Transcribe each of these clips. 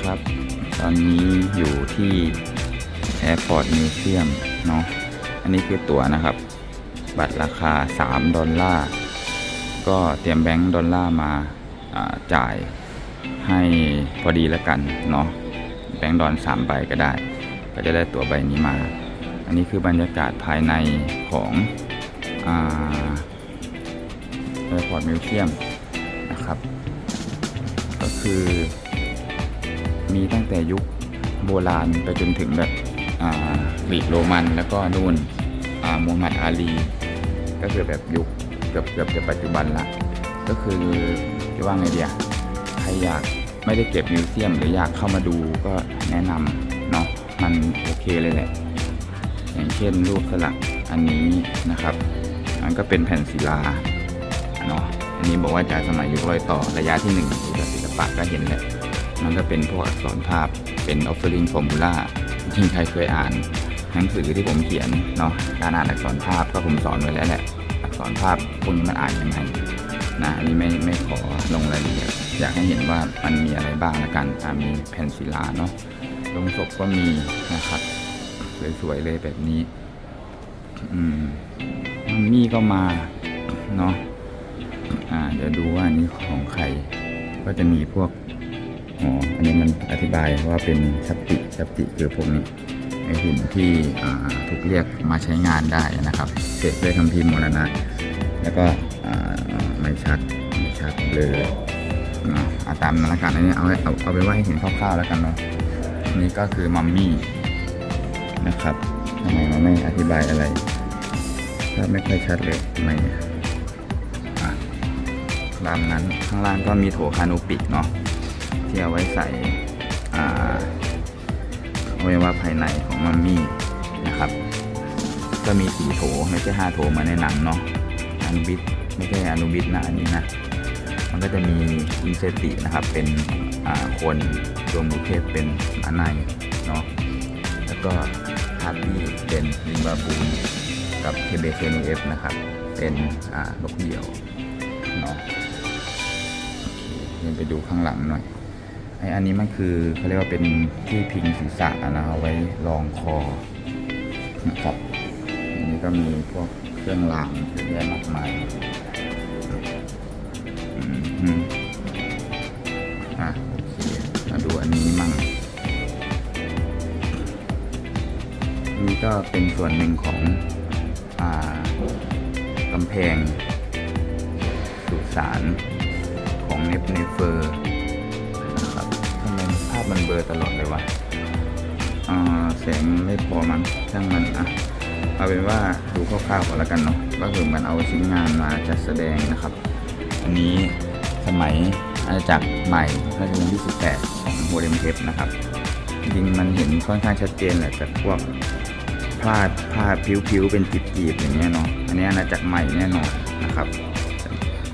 ครับ ตอนนี้อยู่ที่ Airport Museum เนาะ อันนี้คือตั๋วนะครับ บัตรราคา 3 ดอลลาร์ ก็เตรียมแบงก์ดอลลาร์มาาจ่ายให้พอดีแล้วกันเนาะ แบงก์ดอลสามใบก็ได้ ก็จะได้ตั๋วใบนี้มา อันนี้คือบรรยากาศภายในของแอ่า Airport Museum นะครับ ก็คือ มีตั้งแต่ยุคโบราณไปจนถึงแบบกรีกโรมันแล้วก็นู่นอ่ามูฮัมหมัดอาลี ก็คือแบบยุคเกือบเกือบจะปัจจุบันละก็คือจะว่าไงเดียใครอยากไม่ได้เก็บมิวเซียมหรืออยากเข้ามาดูก็แนะนำเนาะมันโอเคเลยแหละ อย่างเช่นรูปสลักอันนี้นะครับ มันก็เป็นแผ่นศิลาเนาะอันนี้บอกว่าจากสมัยยุครอยต่อระยะที่หนึ่งดูจากศิลปะก็เห็นแหละ มันก็เป็นพวกอักษรภาพเป็น offering formula จริงใครเคยอ่าน หนังสือที่ผมเขียนเนาะการอ่านอักษรภาพก็ผมสอนไว้แล้วแหละอักษรภาพพวกนี้มันอ่านยังไงนะอันนี้ไม่ไม่ขอลงรายละเอียดอยากให้เห็นว่ามันมีอะไรบ้างละกันมีแผ่นศิลาเนาะลงศพก็มีนะครับสวยๆเลยแบบนี้ อืมมี่ก็มาเนาะอ่าเดี๋ยวดูว่าอันนี้ของใคร ก็จะมีพวก อ๋อ อันนี้มันอธิบายว่าเป็นสัปติสัปติคือพวกนี้ไอหุ่นที่ถูกเรียกมาใช้งานได้นะครับเศษด้วยคัมภีร์มรณะ แล้วก็ไม่ชัดไม่ชัดเลยเนาะเอาตามนั้นละกันอันนี้เอาเอาเอาไปว่าให้เห็นคร่าวๆแล้วกันเนาะนนี้ก็คือมัมมี่นะครับทำไมมันไม่อธิบายอะไรก็ไม่ค่อยชัดเลยทำไมเนี่ยอะตามนั้นข้างล่างก็มีโถคานูปิเนาะ ที่เอาไว้ใส่อาวัยวะภายในของมัมมี่นะครับ ก็มีสีโถไม่ใช่ห้าโถเหมาในหนังเนาะอนุบิสไม่ใช่อนุบิสนะอันนี้นะ มันก็จะมีอินเซตินะครับเป็นอาคนดวงมุเทพเป็นหมาในเนาะแล้วก็ฮาร์ปี้เป็นลิงบาบูนกับเคเบเคนูเอฟนะครับ เป็นอ่านกเหยี่ยวเนาะเดินไปดูข้างหลังหน่อย ไออันนี้มันคือเขาเรียกว่าเป็นที่พิงศีรษะนะเอาไว้รองคอนะครับอันนี้ก็มีพวกเครื่องรางเยอะแยะมากมายอืมอะโอเคมาดูอันนี้มั่งนี่ก็เป็นส่วนหนึ่งของอากำแพงสุสานของเนปเนเฟอร์ มันเบลอตลอดเลยวะอ่าแสงไม่พอมั้งช่างมันอะเอาเป็นว่าดูคร่าวๆก่อนล้วกันเนาะก็คือมันเอาชิ้นงานมาจัดแสดงนะครับ อันนี้สมัยอาณาจักรใหม่ราชวงศ์ที่ 18 ของโฮเดมเทปนะครับจริงมันเห็นค่อนข้างชัดเจนแหละจากพวกพลาดผ้าผิวๆเป็นจีบๆอย่างเงี้ยเนาะอันนี้อาณาจักรใหม่แน่นอนนะครับ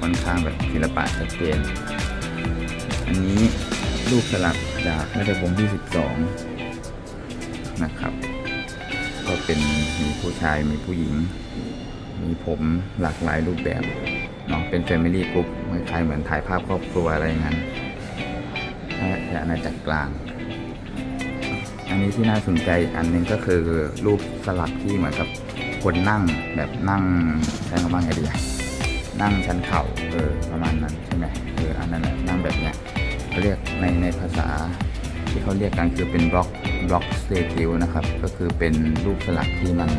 ค่อนข้างแบบศิลปะชัดเจน อันนี้ รูปสลักจากราชวงศ์ที่ 12 นะครับ ก็เป็นมีผู้ชายมีผู้หญิง มีผมหลากหลายรูปแบบเนาะเป็น Family Group คล้ายๆเหมือนถ่ายภาพครอบครัวอะไรอย่างนั้นและอาณาจักรกลาง อันนี้ที่น่าสนใจอันหนึงก็คือรูปสลักที่เหมือนกับคนนั่งแบบนั่งใช้คำว่าไงดีนั่งชั้นเข่าเออประมาณนั้นใช่ไหมเอออันนั้นนั่งแบบเนี้ย เขาเรียกในในภาษาที่เขาเรียกกันคือเป็นบล็อกบล็อกสเตติลนะครับ ก็คือเป็นรูปสลักที่มัน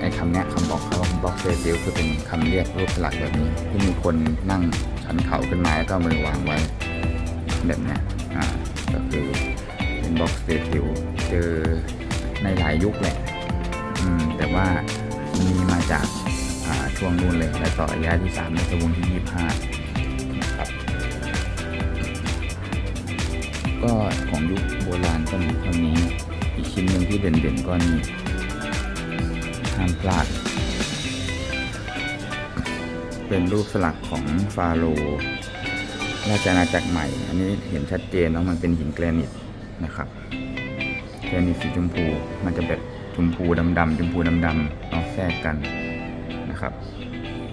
ไอ้คำนี้คำบอกเขาบล็อกสเตติลคือเป็นคำเรียกรูปสลักแบบนี้ ที่มีคนนั่งชันเข่าขึ้นมาแล้วก็มือวางไว้แบบนี้อ่าก็คือเป็นบล็อกสเตติลเจอในหลายยุคแหละอืมแต่ว่ามีมาจากช่วงนู้นเลย และต่อระยะที่3ในศตวรรษที่ 25 ก็ของยุคโบราณก็มีเท่านี้ อีกชิ้นหนึ่งที่เด่นๆก็นี่ห้ามพลาด เป็นรูปสลักของฟาโรห์ราชอาณาจักรใหม่ อันนี้เห็นชัดเจนว่ามันเป็นหินแกรนิตนะครับแกรนิตสีชมพู มันจะแบบชมพูดำๆชมพูดำๆเนาะแทรกกันนะครับ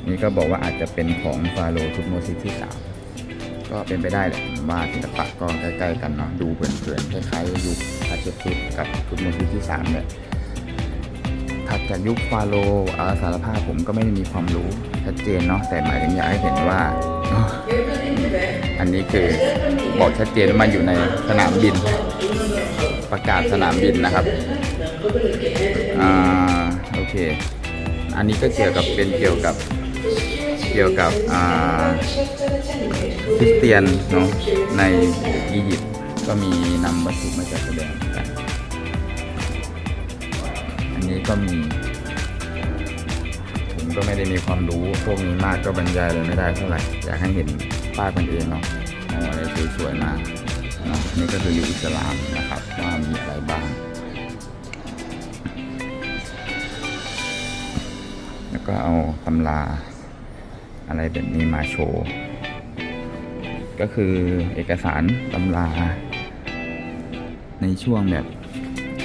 นี่ก็บอกว่าอาจจะเป็นของฟาโรห์ทุตโมซิสที่สาม ก็เป็นไปได้แหละผมว่าศิลปะก็ใกล้ๆกันเนาะดูเผินๆคล้ายๆยุคพาเชตุสกับกุฎโมทีที่สามเนี่ยถัดจากยุคฟาโรห์อาสารภาพผมก็ไม่ได้มีความรู้ชัดเจนเนาะแต่หมายถึงอยากให้เห็นว่า อันนี้คือบอกชัดเจนว่ามันอยู่ในสนามบิน ประกาศสนามบินนะครับอ่าโอเค อันนี้ก็เกี่ยวกับเป็นเกี่ยวกับเกี่ยวกับอ่า คริสเตียนเนาะในอียิปต์ก็มีนำวัตถุมาจัดแสดงกันอันนี้ก็มี ผมก็ไม่ได้มีความรู้พวกนี้มากก็บรรยายเลยไม่ได้เท่าไหร่ อยากให้เห็นป้ายมันเองเนาะเอาอะไรสวยๆมาเนาะนี่ก็คืออยู่อิสลามนะครับว่ามีอะไรบ้าง แล้วก็เอาตำราอะไรแบบนี้มาโชว์ ก็คือเอกสารตำราในช่วงแบบ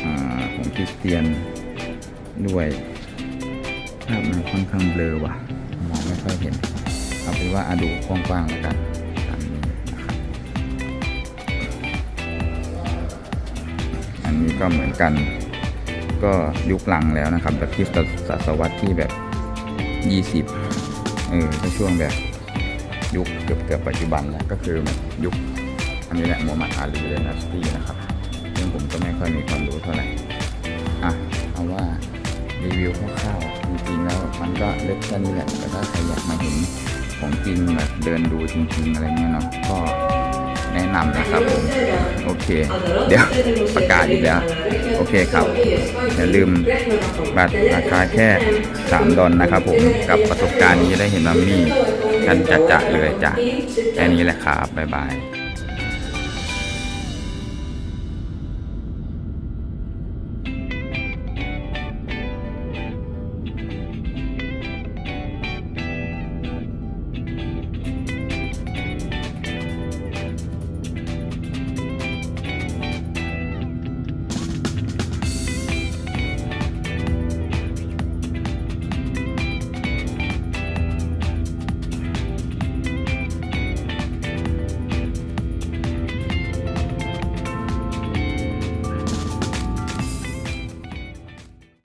อของคริสเตียนด้วยภาพมันค่อนข้างเบลอว่ะ มองไม่ค่อยเห็น เอาเป็นว่าอะดูกว้างๆแล้วกันตามนี้อันนี้ก็เหมือนกันก็ยุคหลังแล้วนะครับแบบคริสตศตวรรษที่แบบ 20เออก็ช่วงแบบ ยุคเกือบเกือบปัจจุบันแล้วก็คือแบบยุคอันนี้แหละโมฮัมหมัดอาลีเดนัสตี้นะครับซึ่งผมก็ไม่ค่อยมีความรู้เท่าไหร่อะเอาว่ารีวิวคร่าวๆจริงๆแล้วมันก็เล็กแค่นี้แหละแต่ถ้าใครอยากมาเห็นของจริงแบบเดินดูจริงๆอะไรเงี้ยเนาะก็แนะนำนะครับผม โอเค เดี๋ยวประกาศอีกแล้ว โอเคครับ อย่าลืมบัตรราคาแค่ 3 ดอลนะครับผม กับประสบการณ์นี้ได้เห็นมัมมี่กันจัดๆเลยจ้ะแค่นี้แหละครับ บ๊ายบาย